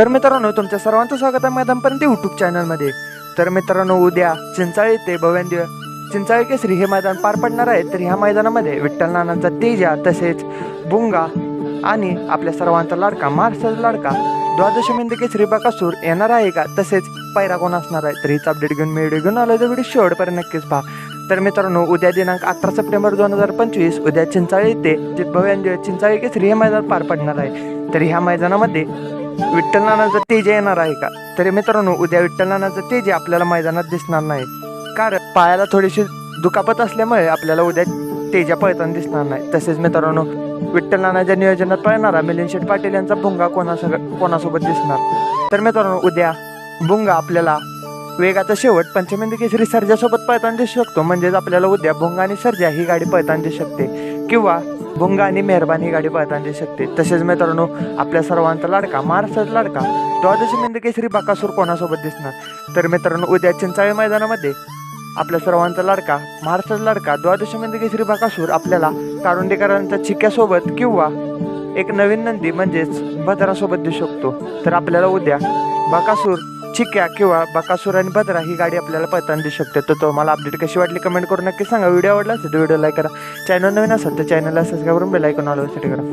तर मित्रांनो तुमच्या सर्वांचं स्वागत आहे मैदानपर्यंत यूट्यूब चॅनलमध्ये तर मित्रांनो उद्या चिंचाळी ते भव्यांद्य चिंचाळी केसरी हे मैदान पार पडणार आहे. तर ह्या मैदानामध्ये विठ्ठल नानांचा तेजा तसेच बुंगा आणि आपल्या सर्वांचा लाडका महाराष्ट्राचा लाडका द्वादश मिंद केसरी बकासूर येणार आहे का? तसेच पैरा कोण असणार आहे? तर हीच अपडेट घेऊन मी व्हिडिओ घेऊन आलो तर व्हिडिओ शेवटपर्यंत नक्कीच पहा. तर मित्रांनो उद्या दिनांक अठरा सप्टेंबर दोन हजार पंचवीस उद्या चिंचाळी ते जे भव्यांद्य चिंचाळी केसरी हे मैदान पार पडणार आहे. तर ह्या मैदानामध्ये विठ्ठलनानाचं तेज येणार आहे का? तरी मित्रांनो उद्या विठ्ठल नानाचं तेज आपल्याला मैदानात दिसणार नाही. कारण पायाला थोडीशी दुखापत असल्यामुळे आपल्याला उद्या तेजा पळताना दिसणार नाही. तसेच मित्रांनो विठ्ठल नानाच्या नियोजनात पळणारा मिलिंद शेठ पाटील यांचा भुंगा कोणासोबत कोणासोबत दिसणार? तर मित्रांनो उद्या भुंगा आपल्याला वेगाचा शेवट पंचमेंद केसरी सर्जासोबत पळताना दिसू शकतो. म्हणजेच आपल्याला उद्या भुंगा आणि सर्जा ही गाडी पळताना दिसू शकते. किंवा भुंगा आणि मेहरबान ही गाडी पळताना दिसू शकते. तसेच मित्रांनो आपल्या सर्वांचा लाडका महाराष्ट्राचा लाडका द्वादशी मिंद केसरी बाकासूर कोणासोबत दिसणार? तर मित्रांनो उद्या चिंचाळी मैदानामध्ये आपल्या सर्वांचा लाडका महाराष्ट्राचा लाडका द्वादशी मिंद केसरी बाकासूर आपल्याला कारुंडेकरांच्या चिक्यासोबत किंवा एक नवीन नंदी म्हणजेच भद्रासोबत दिसू शकतो. तर आपल्याला उद्या बाकासूर चिक्या किंवा बकासूर आणि भद्रा ही गाडी आपल्याला पळताना देऊ शकते तर तुम्हाला अपडेट कशी वाटली कमेंट करून नक्की सांगा. व्हिडिओ आवडला असेल तर व्हिडिओ लाईक करा. चॅनल नवीन असेल तर चॅनलला सबस्क्राईब करून बेलायकॉन आयकॉन सेट करा.